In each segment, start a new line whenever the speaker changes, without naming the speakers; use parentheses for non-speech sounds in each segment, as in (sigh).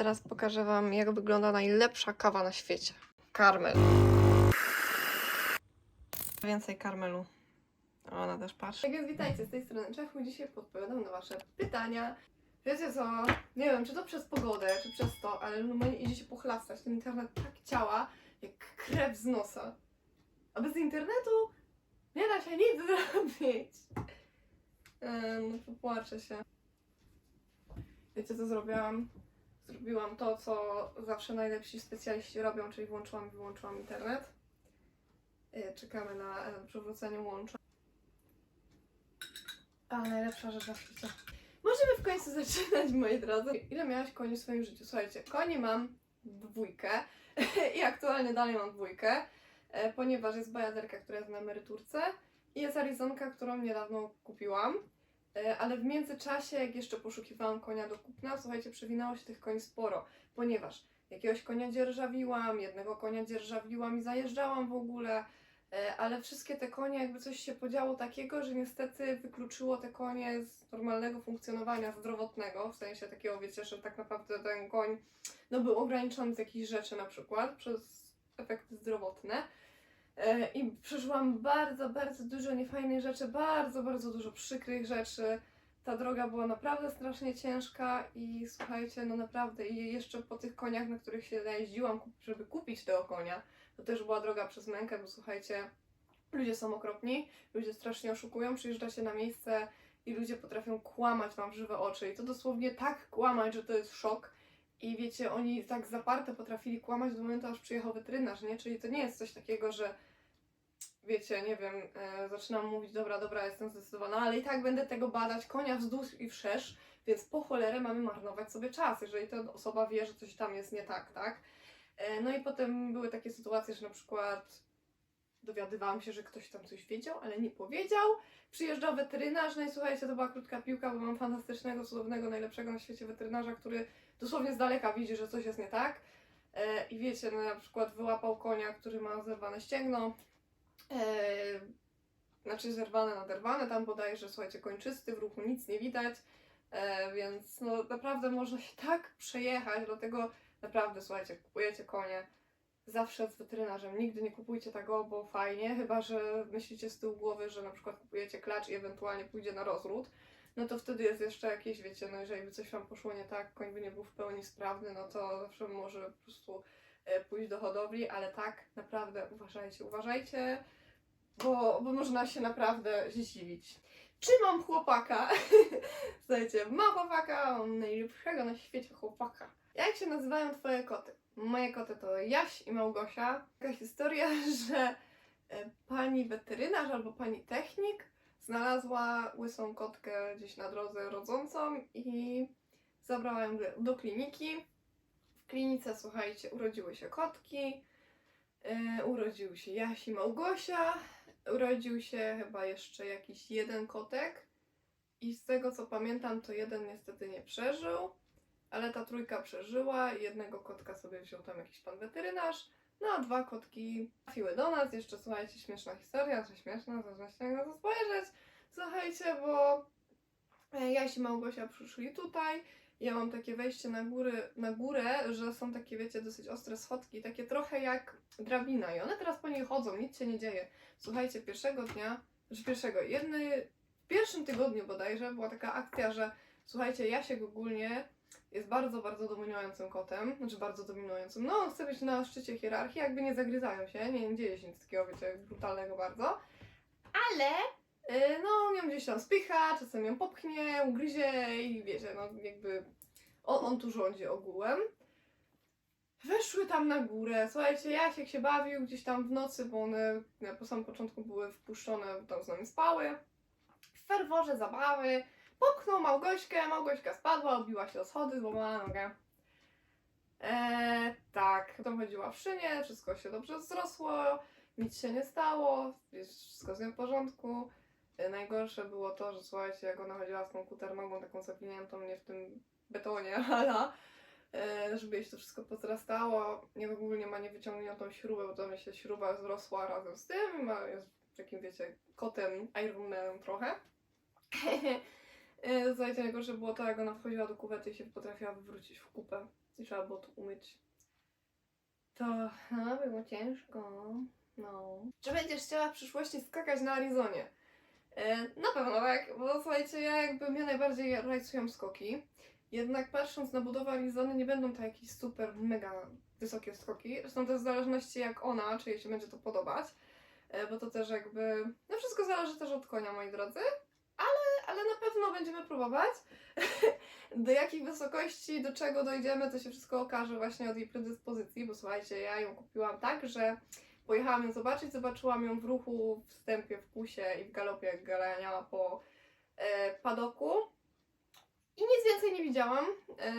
Teraz pokażę Wam, jak wygląda najlepsza kawa na świecie. Karmel. Więcej karmelu. Ona też patrzy. Tak więc witajcie, z tej strony Czechu. Dzisiaj podpowiadam na Wasze pytania. Wiecie co, nie wiem, czy to przez pogodę, czy przez to, ale normalnie idzie się pochlastać. Ten internet tak działa, jak krew z nosa. A bez internetu nie da się nic (laughs) zrobić. E, No popłaczę się. Wiecie co zrobiłam? Zrobiłam to, co zawsze najlepsi specjaliści robią, czyli włączyłam i wyłączyłam internet. E, Czekamy na e, przywrócenie łącza. A najlepsza rzecz na świecie. Możemy w końcu (laughs) zaczynać, moi drodzy. Ile miałaś koni w swoim życiu? Słuchajcie, koni mam dwójkę (laughs) i aktualnie dalej mam dwójkę, e, ponieważ jest bajaderka, która jest na emeryturce i jest Arizonka, którą niedawno kupiłam. E, Ale w międzyczasie, jak jeszcze poszukiwałam konia do kupna, słuchajcie, przewinęło się tych koni sporo, ponieważ jakiegoś konia dzierżawiłam, jednego konia dzierżawiłam i zajeżdżałam w ogóle, e, ale wszystkie te konie, jakby coś się podziało takiego, że niestety wykluczyło te konie z normalnego funkcjonowania zdrowotnego, w sensie takiego, wiecie, że tak naprawdę ten koń no, był ograniczony z jakichś rzeczy na przykład przez efekty zdrowotne. E, I przeżyłam bardzo, bardzo dużo niefajnych rzeczy, bardzo, bardzo dużo przykrych rzeczy. Ta droga była naprawdę strasznie ciężka i słuchajcie, no naprawdę, i jeszcze po tych koniach, na których się najeździłam, kup- żeby kupić tego konia, to też była droga przez mękę, bo słuchajcie, ludzie są okropni, ludzie strasznie oszukują, przyjeżdżacie na miejsce i ludzie potrafią kłamać wam w żywe oczy i to dosłownie tak kłamać, że to jest szok. I wiecie, oni tak zaparte potrafili kłamać do momentu, aż przyjechał weterynarz, nie? Czyli to nie jest coś takiego, że wiecie, nie wiem, e, zaczynam mówić, dobra, dobra, jestem zdecydowana, ale i tak będę tego badać, konia wzdłuż i wszerz, więc po cholerę mamy marnować sobie czas, jeżeli ta osoba wie, że coś tam jest nie tak, tak? E, no i potem były takie sytuacje, że na przykład dowiadywałam się, że ktoś tam coś wiedział, ale nie powiedział. Przyjeżdżał weterynarz, no i słuchajcie, to była krótka piłka, bo mam fantastycznego, cudownego, najlepszego na świecie weterynarza, który dosłownie z daleka widzi, że coś jest nie tak. E, I wiecie, no na przykład wyłapał konia, który ma zerwane ścięgno, e, znaczy zerwane, naderwane, tam bodajże, słuchajcie, kończysty, w ruchu nic nie widać, e, więc no naprawdę można się (laughs) tak przejechać, dlatego naprawdę, słuchajcie, kupujecie konie, zawsze z weterynarzem, nigdy nie kupujcie tego, bo fajnie, chyba, że myślicie z tyłu głowy, że na przykład kupujecie klacz i ewentualnie pójdzie na rozród, no to wtedy jest jeszcze jakieś, wiecie, no jeżeli by coś wam poszło nie tak, koń by nie był w pełni sprawny, no to zawsze może po prostu e, pójść do hodowli, ale tak, naprawdę uważajcie, uważajcie, bo, bo można się naprawdę zdziwić. Czy mam chłopaka? (laughs) Słuchajcie, mam chłopaka, mam najlepszego na świecie chłopaka. Jak się nazywają twoje koty? Moje koty to Jaś i Małgosia. Taka historia, (laughs) że e, pani weterynarz albo pani technik znalazła łysą kotkę gdzieś na drodze rodzącą i zabrała ją do, kliniki. W klinice, słuchajcie, urodziły się kotki, e, urodził się Jaś i Małgosia, urodził się chyba jeszcze jakiś jeden kotek i z tego co pamiętam, to jeden niestety nie przeżył, ale ta trójka przeżyła jednego kotka sobie wziął tam jakiś pan weterynarz, no a dwa kotki trafiły do nas. Jeszcze słuchajcie, śmieszna historia, że śmieszna, zaczęliście na to spojrzeć. Słuchajcie, bo e, Jaś i Małgosia przyszli tutaj. Ja mam takie wejście na, góry, na górę, że są takie, wiecie, dosyć ostre schodki, takie trochę jak drabina i one teraz po niej chodzą, nic się nie dzieje. Słuchajcie, pierwszego dnia, że pierwszego, jedny, w pierwszym tygodniu bodajże była taka akcja, że słuchajcie, Jasiek ogólnie jest bardzo, bardzo dominującym kotem, znaczy bardzo dominującym, no on chce być na szczycie hierarchii, jakby nie zagryzają się, nie, nie dzieje się nic takiego, wiecie, brutalnego bardzo, ale no on ją gdzieś tam spycha, czasem ją popchnie, ugryzie i wiecie, no jakby on, on tu rządzi ogółem. Weszły tam na górę, słuchajcie, Jasiek się bawił gdzieś tam w nocy, bo one po samym początku były wpuszczone, tam z nami spały. W ferworze zabawy popchnął Małgośkę, Małgośka spadła, obiła się o schody, złamała nogę. Eee, tak, potem chodziła w szynie, wszystko się dobrze zrosło, nic się nie stało, wszystko z nią w porządku. Najgorsze było to, że słuchajcie, jak ona chodziła z tą kutermogą taką zapiniętą mnie w tym betonie, (laughs) ala, e, żeby jej się to wszystko pozrastało. Nie w ogóle nie ma niewyciągniętą śrubę, bo to mi się śruba zrosła razem z tym, ma, jest takim, wiecie, kotem Iron Manem trochę. (laughs) E, Słuchajcie, najgorsze było to, jak ona wchodziła do kuwety i się potrafiła wywrócić w kupę. i trzeba było to umyć. To no, było ciężko. No. Czy będziesz chciała w przyszłości skakać na Arizonie? E, na pewno tak, bo słuchajcie, ja jakby mnie najbardziej rajcują skoki. Jednak patrząc na budowę Arizony, nie będą to jakieś super, mega wysokie skoki. Zresztą jest w zależności jak ona, czy jej się będzie to podobać. E, bo to też jakby. No wszystko zależy też od konia, moi drodzy. Ale, ale na pewno będziemy próbować. (laughs) do jakich wysokości, do czego dojdziemy, to się wszystko okaże właśnie od jej predyspozycji, bo słuchajcie, ja ją kupiłam tak, że pojechałam ją zobaczyć, zobaczyłam ją w ruchu, w wstępie, w pusie i w galopie, jak ganiała po e, padoku. I nic więcej nie widziałam, e,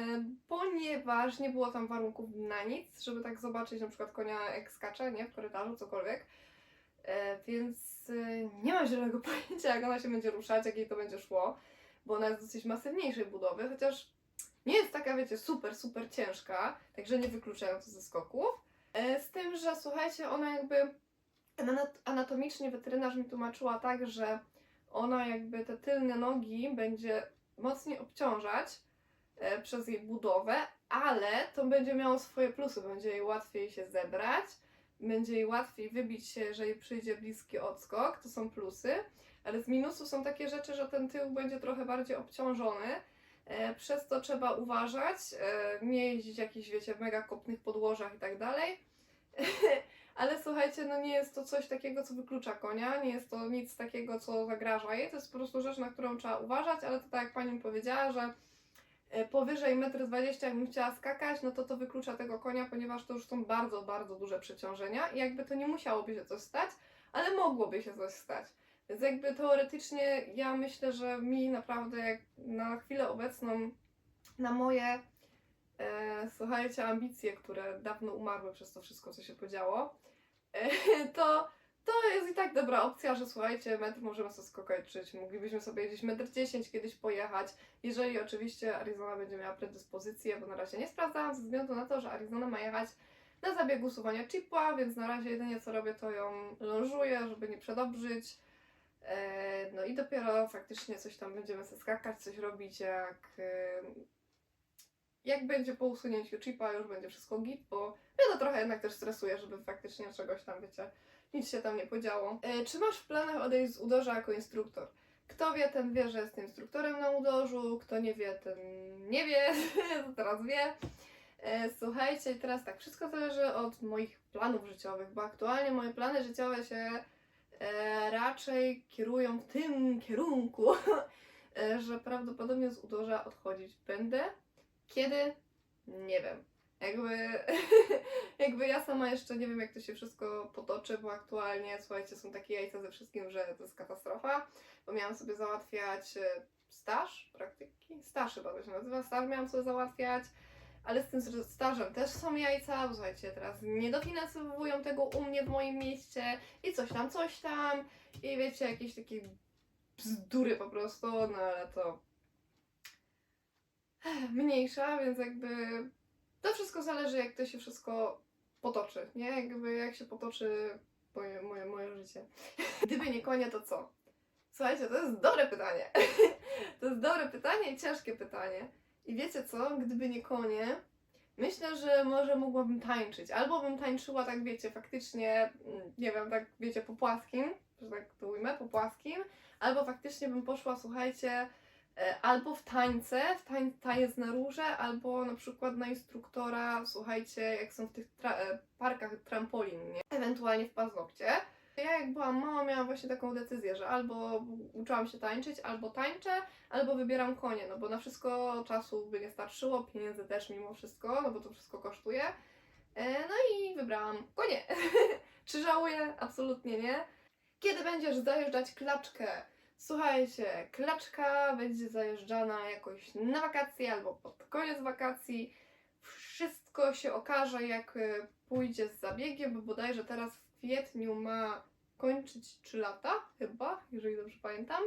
ponieważ nie było tam warunków na nic, żeby tak zobaczyć na przykład konia jak skacze, nie, w korytarzu, cokolwiek. E, więc e, nie mam zielonego (laughs) pojęcia, jak ona się będzie ruszać, jak jej to będzie szło, bo ona jest dosyć masywniejszej budowy, chociaż nie jest taka, wiecie, super, super ciężka, także nie wykluczają to ze skoków. E, z tym, że słuchajcie, ona jakby anat- anatomicznie weterynarz mi tłumaczyła tak, że ona jakby te tylne nogi będzie mocniej obciążać e, przez jej budowę, ale to będzie miało swoje plusy, będzie jej łatwiej się zebrać, będzie jej łatwiej wybić się, jeżeli przyjdzie bliski odskok, to są plusy, ale z minusów są takie rzeczy, że ten tył będzie trochę bardziej obciążony, przez to trzeba uważać, e, nie jeździć jakichś, wiecie, mega kopnych podłożach i tak dalej. (laughs) Ale słuchajcie, no nie jest to coś takiego, co wyklucza konia, nie jest to nic takiego, co zagraża jej, to jest po prostu rzecz, na którą trzeba uważać, ale to tak jak pani mi powiedziała, że e, powyżej 1,20 m jakbym chciała skakać, no to to wyklucza tego konia, ponieważ to już są bardzo, bardzo duże przeciążenia i jakby to nie musiałoby się coś stać, ale mogłoby się coś stać. Więc jakby teoretycznie ja myślę, że mi naprawdę jak na chwilę obecną, na moje e, słuchajcie, ambicje, które dawno umarły przez to wszystko, co się podziało, e, to, to jest i tak dobra opcja, że słuchajcie, metr możemy sobie skokończyć, moglibyśmy sobie gdzieś metr 10 kiedyś pojechać, jeżeli oczywiście Arizona będzie miała predyspozycję, bo na razie nie sprawdzałam ze względu na to, że Arizona ma jechać na zabieg usuwania chipła, więc na razie jedynie co robię, to ją lążuję, żeby nie przedobrzyć. E, No i dopiero faktycznie coś tam będziemy skakać, coś robić, jak, e, jak będzie po usunięciu chipa, już będzie wszystko git, bo mnie to trochę jednak też stresuje, żeby faktycznie czegoś tam, wiecie, nic się tam nie podziało. E, Czy masz w planach odejść z udorza jako instruktor? Kto wie, ten wie, że jestem instruktorem na udorzu, kto nie wie, ten nie wie, (laughs) teraz wie. Słuchajcie, teraz tak, wszystko zależy od moich planów życiowych, bo aktualnie moje plany życiowe się raczej kierują w tym kierunku, (laughs) e, że prawdopodobnie z udorza odchodzić będę. Kiedy? Nie wiem. Jakby, (laughs) jakby ja sama jeszcze nie wiem, jak to się wszystko potoczy, bo aktualnie, słuchajcie, są takie jajca ze wszystkim, że to jest katastrofa, bo miałam sobie załatwiać e, staż, praktyki, staż chyba to się nazywa, staż miałam sobie załatwiać, ale z tym że stażem też są jajca, bo słuchajcie, teraz nie dofinansowują tego u mnie w moim mieście i coś tam, coś tam i wiecie, jakieś takie bzdury po prostu, no ale to (sighs) mniejsza, więc jakby to wszystko zależy, jak to się wszystko potoczy, nie? Jakby jak się potoczy moje, moje, moje życie. (laughs) Gdyby nie konie, to co? Słuchajcie, to jest dobre pytanie. (laughs) to jest dobre pytanie i ciężkie pytanie. I wiecie co? Gdyby nie konie, myślę, że może mogłabym tańczyć. Albo bym tańczyła tak, wiecie, faktycznie, mm, nie wiem, tak, wiecie, po płaskim, że tak to ujmę, po płaskim. Albo faktycznie bym poszła, słuchajcie, e, albo w tańce, w tań, taniec na róże, albo na przykład na instruktora, słuchajcie, jak są w tych tra- e, parkach trampolin, nie? Ewentualnie w paznokcie. Ja jak byłam mała miałam właśnie taką decyzję, że albo uczyłam się tańczyć, albo tańczę, albo wybieram konie, no bo na wszystko czasu by nie starczyło, pieniędzy też mimo wszystko, no bo to wszystko kosztuje. E, No i wybrałam konie. (laughs) Czy żałuję? Absolutnie nie. Kiedy będziesz zajeżdżać klaczkę? Słuchajcie, klaczka będzie zajeżdżana jakoś na wakacje albo pod koniec wakacji. Wszystko się okaże, jak e, pójdzie z zabiegiem, bo bodajże teraz w kwietniu ma kończyć 3 lata, chyba, jeżeli dobrze pamiętam.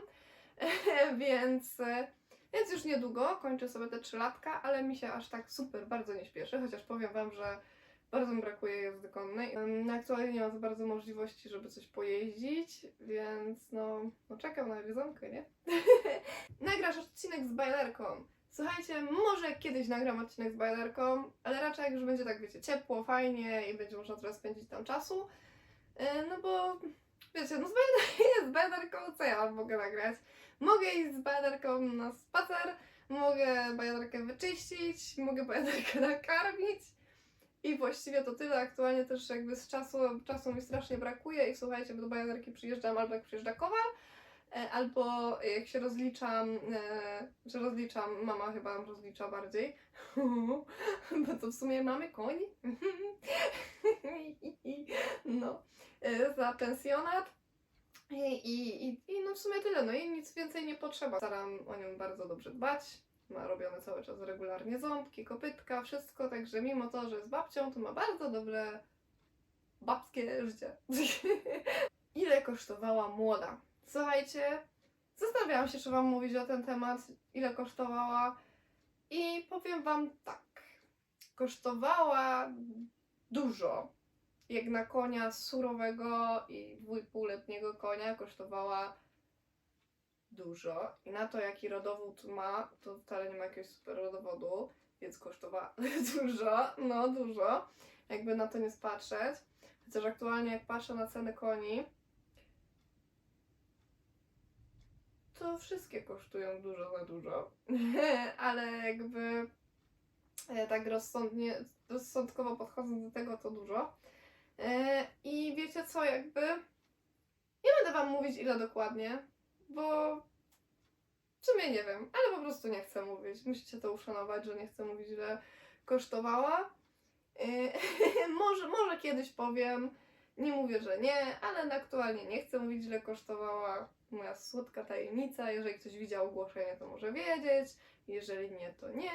(laughs) więc, e, więc już niedługo kończę sobie te 3 latka, ale mi się aż tak super bardzo nie śpieszy, chociaż powiem Wam, że bardzo mi brakuje jazdy konnej. Ym, Aktualnie nie mam za bardzo możliwości, żeby coś pojeździć, więc no, no czekam na Arizonkę, nie? (laughs) Nagrasz odcinek z bajlerką. Słuchajcie, może kiedyś nagram odcinek z bajaderką, ale raczej jak już będzie tak, wiecie, ciepło, fajnie i będzie można trochę spędzić tam czasu. E, No bo, wiecie, no z (laughs) bajaderką co ja mogę nagrać? Mogę iść z bajaderką na spacer, mogę bajaderkę wyczyścić, mogę bajaderkę (laughs) nakarmić. I właściwie to tyle. Aktualnie też jakby z czasu, czasu mi strasznie brakuje i słuchajcie, bo do bajaderki przyjeżdżam albo jak przyjeżdża kowal, e, albo jak się rozliczam, e, że rozliczam, mama chyba rozlicza bardziej, (laughs) bo to w sumie mamy koń. no, za pensjonat. I, i, i, I no w sumie tyle, no i nic więcej nie potrzeba. Staram o nią bardzo dobrze dbać. Ma robione cały czas regularnie ząbki, kopytka, wszystko, także mimo to, że jest babcią, to ma bardzo dobre babskie życie. (laughs) Ile kosztowała młoda? Słuchajcie, zastanawiałam się, czy wam mówić o ten temat, ile kosztowała i powiem wam tak. Kosztowała dużo. Jak na konia surowego i dwójpółletniego konia kosztowała dużo. I na to, jaki rodowód ma, to wcale nie ma jakiegoś super rodowodu, więc kosztowała (laughs) dużo, no dużo. Jakby na to nie spatrzeć. Chociaż aktualnie jak patrzę na ceny koni, to wszystkie kosztują dużo za dużo. (laughs) Ale jakby e, tak rozsądnie, rozsądkowo podchodząc do tego, to dużo. E, I wiecie co, jakby nie będę wam mówić ile dokładnie, bo w sumie nie wiem, ale po prostu nie chcę mówić. Musicie to uszanować, że nie chcę mówić, ile kosztowała. E, (laughs) może, może kiedyś powiem, nie mówię, że nie, ale aktualnie nie chcę mówić, ile kosztowała. Moja słodka tajemnica. Jeżeli ktoś widział ogłoszenie, to może wiedzieć. Jeżeli nie, to nie.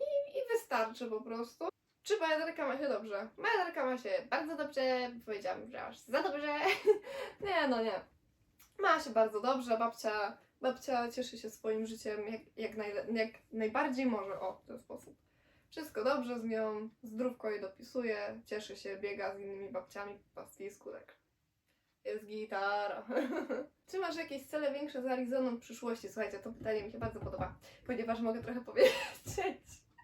I, i wystarczy po prostu. Czy bajaderka ma się dobrze? Bajaderka ma się bardzo dobrze. Powiedziałam, że aż za dobrze. (laughs) nie, no nie. Ma się bardzo dobrze. Babcia, babcia cieszy się swoim życiem jak, jak, naj, jak najbardziej może. O, w ten sposób. Wszystko dobrze z nią, zdrówko jej dopisuje, cieszy się, biega z innymi babciami po pastisku, tak. Jest gitara. (laughs) Czy masz jakieś cele większe z Arizoną w przyszłości? Słuchajcie, to pytanie mi się bardzo podoba, ponieważ mogę trochę powiedzieć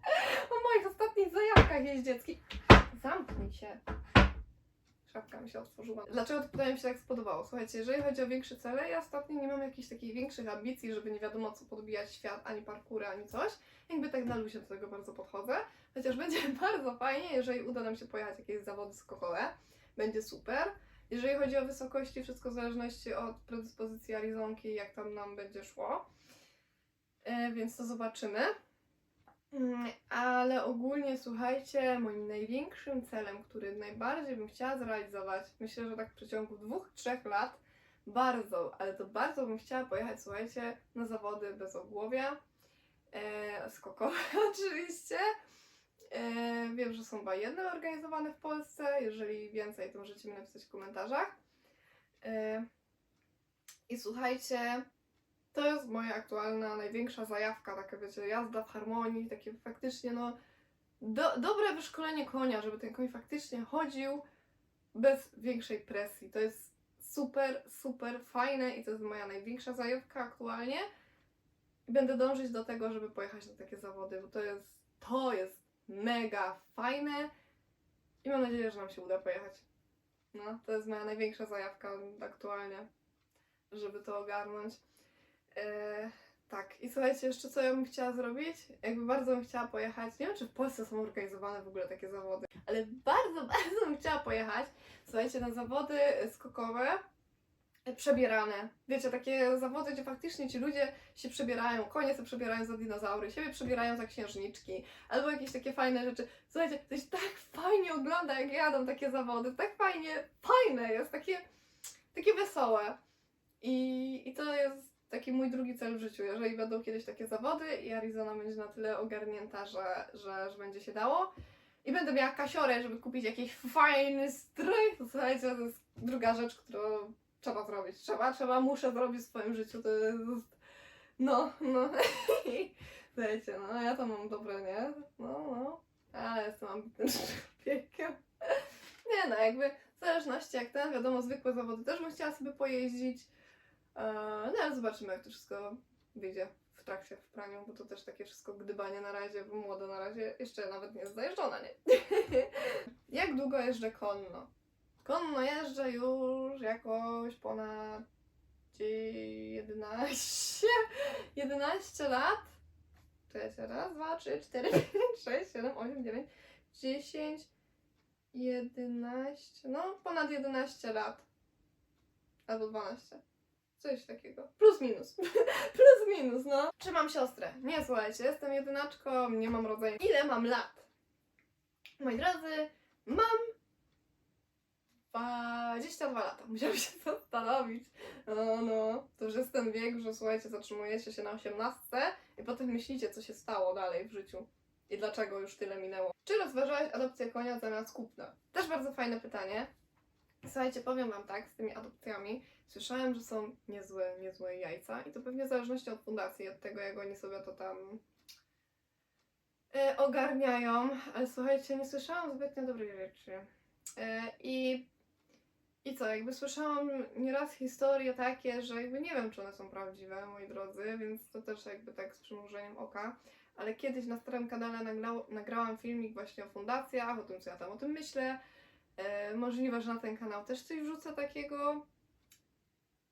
(laughs) o moich ostatnich zajawkach jeździeckich. Zamknij się. Szafka mi się otworzyła. Dlaczego to pytanie mi się tak spodobało? Słuchajcie, jeżeli chodzi o większe cele, ja ostatnio nie mam jakichś takich większych ambicji, żeby nie wiadomo co podbijać świat, ani parkury, ani coś. Jakby tak na luzie do tego bardzo podchodzę. Chociaż będzie (laughs) bardzo fajnie, jeżeli uda nam się pojechać jakieś zawody skokowe. Będzie super. Jeżeli chodzi o wysokości, wszystko w zależności od predyspozycji Arizonki, jak tam nam będzie szło. E, więc to zobaczymy. Mm, Ale ogólnie słuchajcie, moim największym celem, który najbardziej bym chciała zrealizować, myślę, że tak w przeciągu dwóch, trzech lat, bardzo, ale to bardzo bym chciała pojechać, słuchajcie, na zawody bez ogłowia, e, skokowe (laughs) oczywiście. E, wiem, że są chyba jedne organizowane w Polsce, jeżeli więcej, to możecie mi napisać w komentarzach. E, I słuchajcie, to jest moja aktualna, największa zajawka, taka wiecie, jazda w harmonii, takie faktycznie no do, dobre wyszkolenie konia, żeby ten koń faktycznie chodził bez większej presji. To jest super, super fajne i to jest moja największa zajawka aktualnie. I będę dążyć do tego, żeby pojechać na takie zawody, bo to jest, to jest mega fajne i mam nadzieję, że nam się uda pojechać. No, to jest moja największa zajawka aktualnie, żeby to ogarnąć. E, tak, i słuchajcie, jeszcze co ja bym chciała zrobić? Jakby bardzo bym chciała pojechać, nie wiem czy w Polsce są organizowane w ogóle takie zawody, ale bardzo, (laughs) bardzo bym chciała pojechać, słuchajcie, na zawody skokowe e, przebierane. Wiecie, takie zawody, gdzie faktycznie ci ludzie się przebierają, konie się przebierają za dinozaury, siebie przebierają za księżniczki, albo jakieś takie fajne rzeczy. Słuchajcie, to się tak fajnie ogląda, jak jadą takie zawody, tak fajnie, fajne jest, takie, takie wesołe. I, I to jest taki mój drugi cel w życiu. Jeżeli będą kiedyś takie zawody i Arizona będzie na tyle ogarnięta, że, że, że będzie się dało i będę miała kasiorę, żeby kupić jakiś fajny strój, to słuchajcie, to jest druga rzecz, którą trzeba zrobić. Trzeba, trzeba, muszę zrobić w swoim życiu. To jest... No, no. (laughs) Słuchajcie, no ja to mam dobre, nie? No, no. Ale jestem ambitnym (laughs) człowiekiem. Nie no, jakby w zależności jak ten, wiadomo, zwykłe zawody też bym chciała sobie pojeździć. E, No ale zobaczymy, jak to wszystko wyjdzie w trakcie w praniu, bo to też takie wszystko gdybanie na razie, bo młoda na razie jeszcze nawet nie jest zajeżdżona, nie? (laughs) Jak długo jeżdżę konno? Konno jeżdżę już jakoś ponad 11, 11 lat. Czekajcie, raz, dwa, trzy, cztery, pięć, (laughs) sześć, siedem, osiem, dziewięć, dziesięć, jedenaście, no ponad 11 lat. Albo 12. Coś takiego. Plus minus. (laughs) Plus minus, no. Czy mam siostrę? Nie, słuchajcie, jestem jedynaczką, nie mam rodzaju. Ile mam lat? Moi drodzy, mam 22 lata. (laughs) Musiałam się zastanowić. No, no. To już jest ten wiek, że słuchajcie, zatrzymujecie się na 18 i potem myślicie, co się stało dalej w życiu. I dlaczego już tyle minęło. Czy rozważałaś adopcję konia zamiast kupna? Też bardzo fajne pytanie. Słuchajcie, powiem Wam tak, z tymi adopcjami słyszałem, że są niezłe, niezłe jajca i to pewnie w zależności od fundacji, od tego jak oni sobie to tam e, ogarniają, ale słuchajcie, nie słyszałam zbytnio dobrych rzeczy. E, I i co, jakby słyszałam nieraz historie takie, że jakby nie wiem, czy one są prawdziwe, moi drodzy, więc to też jakby tak z przymrużeniem oka. Ale kiedyś na starym kanale nagrał, nagrałam filmik właśnie o fundacjach, o tym, co ja tam o tym myślę. E, możliwe, że na ten kanał też coś wrzucę takiego,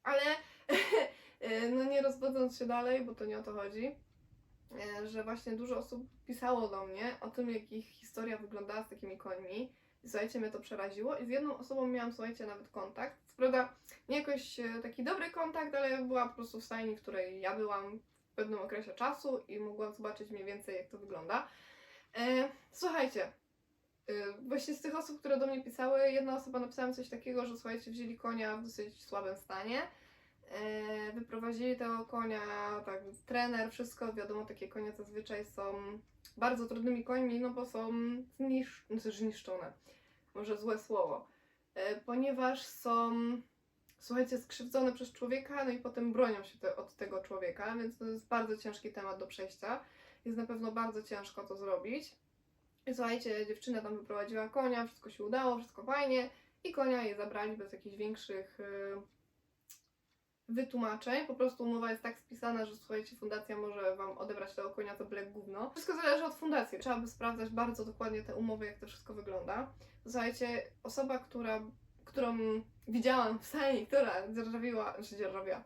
ale (laughs) e, no nie rozwodząc się dalej, bo to nie o to chodzi, e, że właśnie dużo osób pisało do mnie o tym, jak ich historia wyglądała z takimi końmi. I słuchajcie, mnie to przeraziło i z jedną osobą miałam, słuchajcie, nawet kontakt. Co prawda nie jakoś e, taki dobry kontakt, ale była po prostu w stajni, w której ja byłam w pewnym okresie czasu i mogłam zobaczyć mniej więcej, jak to wygląda. Słuchajcie, właśnie z tych osób, które do mnie pisały, jedna osoba napisała coś takiego, że słuchajcie, wzięli konia w dosyć słabym stanie. E, wyprowadzili tego konia, tak, trener, wszystko, wiadomo, takie konie zazwyczaj są bardzo trudnymi końmi, no bo są znaczy zniszczone, może złe słowo, e, ponieważ są, słuchajcie, skrzywdzone przez człowieka, no i potem bronią się te, od tego człowieka, więc to jest bardzo ciężki temat do przejścia. Jest na pewno bardzo ciężko to zrobić. I słuchajcie, dziewczyna tam wyprowadziła konia, wszystko się udało, wszystko fajnie i konia jej zabrali bez jakichś większych... e, wytłumaczeń. Po prostu umowa jest tak spisana, że słuchajcie, fundacja może wam odebrać tego konia to byle gówno. Wszystko zależy od fundacji. Trzeba by sprawdzać bardzo dokładnie te umowy, jak to wszystko wygląda. Słuchajcie, osoba, która, którą widziałam w sali, która dzierżawiła, znaczy dzierżawiła,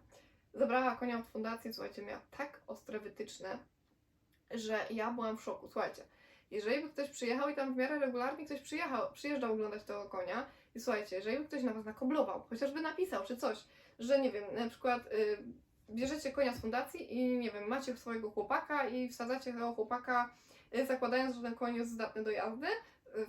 zabrała konia od fundacji, słuchajcie, miała tak ostre wytyczne, że ja byłam w szoku. Słuchajcie, jeżeli by ktoś przyjechał i tam w miarę regularnie ktoś przyjechał, przyjeżdżał oglądać tego konia i słuchajcie, jeżeli by ktoś na was nakoblował, chociażby napisał czy coś, że nie wiem, na przykład y, bierzecie konia z fundacji i nie wiem, macie swojego chłopaka i wsadzacie tego chłopaka, y, zakładając, że ten koń jest zdatny do jazdy, y,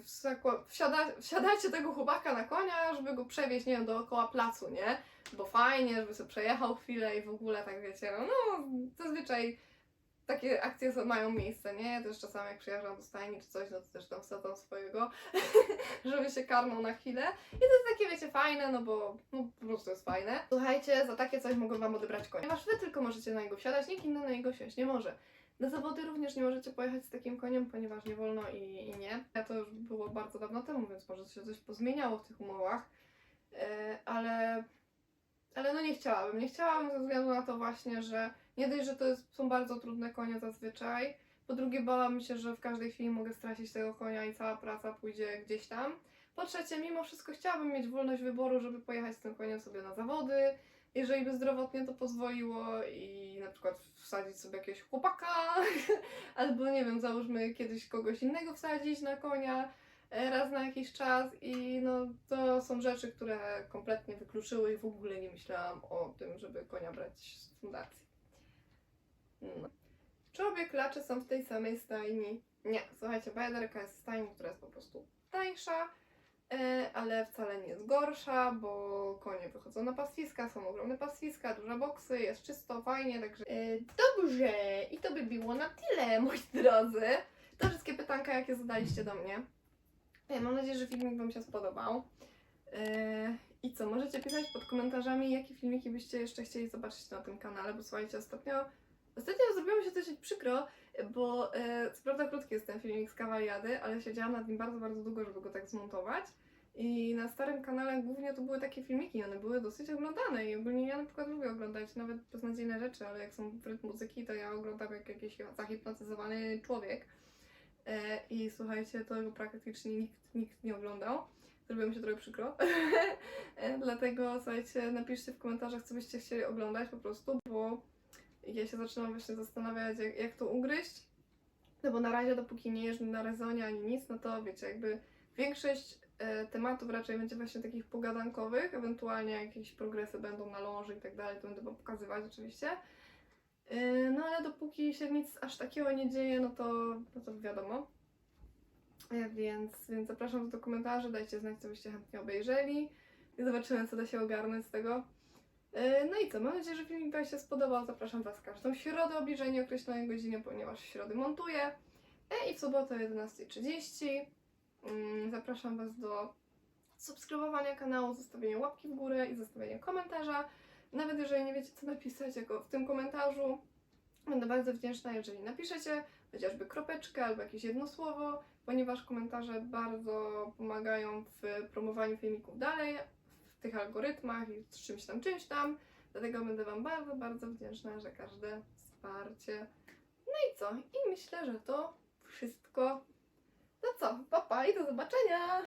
wsiada, wsiadacie tego chłopaka na konia, żeby go przewieźć, nie wiem, dookoła placu, nie? Bo fajnie, żeby sobie przejechał chwilę i w ogóle tak wiecie, no, no zazwyczaj takie akcje mają miejsce, nie? Ja też czasami jak przyjeżdżam do stajni czy coś, no to też tam wsadzam swojego, (laughs) żeby się karnął na chwilę. I to jest takie, wiecie, fajne, no bo no, po prostu jest fajne. Słuchajcie, za takie coś mogą wam odebrać konia. Ponieważ wy tylko możecie na niego wsiadać, nikt inny na niego siąść nie może. Na zawody również nie możecie pojechać z takim koniem, ponieważ nie wolno i, i nie. Ja to już było bardzo dawno temu, więc może się coś pozmieniało w tych umowach. E, ale, ale no nie chciałabym. Nie chciałabym ze względu na to właśnie, że nie dość, że to jest, są bardzo trudne konie zazwyczaj. Po drugie, bałam się, że w każdej chwili mogę stracić tego konia i cała praca pójdzie gdzieś tam. Po trzecie, mimo wszystko chciałabym mieć wolność wyboru, żeby pojechać z tym koniem sobie na zawody, jeżeli by zdrowotnie to pozwoliło i na przykład wsadzić sobie jakiegoś chłopaka, (laughs) albo nie wiem, załóżmy kiedyś kogoś innego wsadzić na konia raz na jakiś czas i no to są rzeczy, które kompletnie wykluczyły i w ogóle nie myślałam o tym, żeby konia brać z fundacji. No. Czy obie klacze są w tej samej stajni? Nie, słuchajcie, bajaderka jest stajni, która jest po prostu tańsza, e, ale wcale nie jest gorsza, bo konie wychodzą na pastwiska, są ogromne pastwiska, duże boksy, jest czysto, fajnie, także... E, dobrze, i to by było na tyle, moi drodzy. To wszystkie pytanka, jakie zadaliście do mnie. Mam nadzieję, że filmik Wam się spodobał. E, I co, możecie pisać pod komentarzami, jakie filmiki byście jeszcze chcieli zobaczyć na tym kanale, bo słuchajcie, ostatnio Ostatnio zrobiło mi się dosyć przykro, bo e, co prawda krótki jest ten filmik z kawaliady, ale siedziałam nad nim bardzo, bardzo długo, żeby go tak zmontować. I na starym kanale głównie to były takie filmiki, one były dosyć oglądane i ogólnie ja na przykład lubię oglądać nawet beznadziejne rzeczy, ale jak są w rytm muzyki, to ja oglądam jak jakiś zahipnotyzowany człowiek. E, I słuchajcie, to praktycznie nikt, nikt nie oglądał. Zrobiło mi się trochę przykro. (laughs) E, Dlatego słuchajcie, napiszcie w komentarzach, co byście chcieli oglądać po prostu, bo ja się zaczynam właśnie zastanawiać, jak, jak to ugryźć. No bo na razie, dopóki nie jeżdżę na rezonie ani nic, no to wiecie, jakby większość e, tematów raczej będzie właśnie takich pogadankowych, ewentualnie jakieś progresy będą na ląży i tak dalej, to będę wam pokazywać oczywiście. E, no ale dopóki się nic aż takiego nie dzieje, no to, no to wiadomo. E, Więc, więc zapraszam do komentarzy, dajcie znać, co byście chętnie obejrzeli i zobaczymy, co da się ogarnąć z tego. E, No i co, mam nadzieję, że filmik Wam się spodobał. Zapraszam Was każdą środę o bliżej nieokreślonej godzinie, ponieważ w środę montuję. E, I w sobotę o 11.30. Mm, Zapraszam Was do subskrybowania kanału, zostawienia łapki w górę i zostawienia komentarza. Nawet jeżeli nie wiecie, co napisać jako w tym komentarzu, będę bardzo wdzięczna, jeżeli napiszecie chociażby kropeczkę albo jakieś jedno słowo, ponieważ komentarze bardzo pomagają w promowaniu filmików dalej, w tych algorytmach i z czymś tam, czymś tam. Dlatego będę Wam bardzo, bardzo wdzięczna za każde wsparcie. No i co? I myślę, że to wszystko. No co, papa i do zobaczenia!